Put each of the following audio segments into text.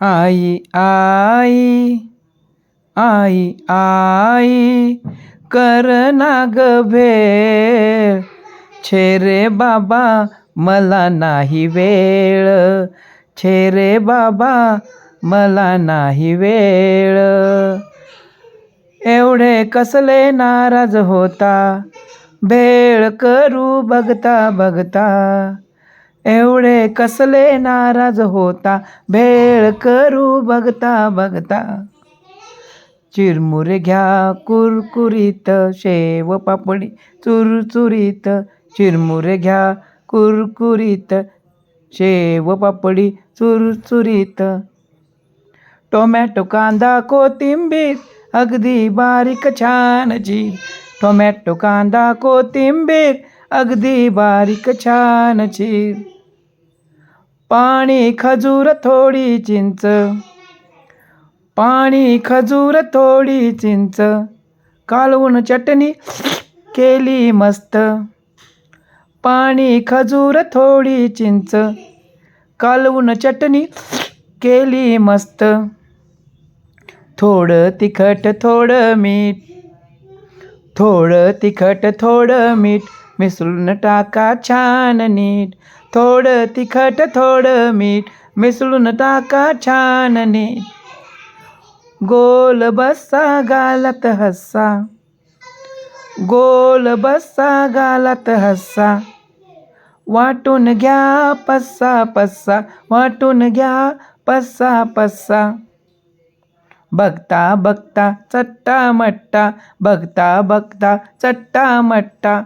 आई आई आई आई कर ना ग भेळ. छे रे बाबा मला नाही वेळ. छे रे बाबा मला नाही वेळ. एवढे कसले नाराज होता. भेळ करू बघता बघता. एवढे कसले नाराज होता. भेळ करू बघता बघता. चिरमुरे घ्या कुरकुरीत शेव पापडी. चुरचुरीत चिरमुरे घ्या कुरकुरीत शेव पापडी. चुरचुरीत टोमॅटो कांदा कोथिंबीर. अगदी बारीक छान जी टोमॅटो कांदा कोथिंबीर. अगदी बारीक छान चीर पाणी खजूर थोडी चिंच. पाणी खजूर थोडी चिंच. कालवून चटणी केली मस्त. पाणी खजूर थोडी चिंच. कालवून चटणी केली मस्त. थोडं तिखट थोडं मीठ. थोडं तिखट थोडं मीठ. मिसळून टाका छान नीट. थोडं तिखट थोडं मीठ मिसळून टाका छान नीट गोल बस्सा गालात हस्सा गोल बस्सा गालात हस्सा वाटून घ्या पस्सा पस्सा वाटून घ्या पस्सा पस्सा बघता बघता चट्टा मट्टा बघता बघता चट्टा मट्टा.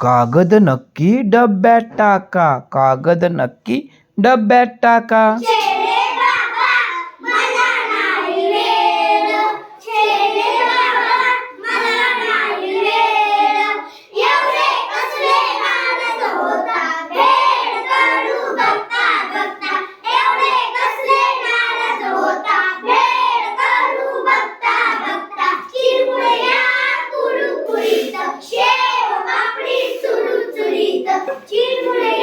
कागद नक्की डब्यात टाका कागद नक्की डब्यात टाका জীবনে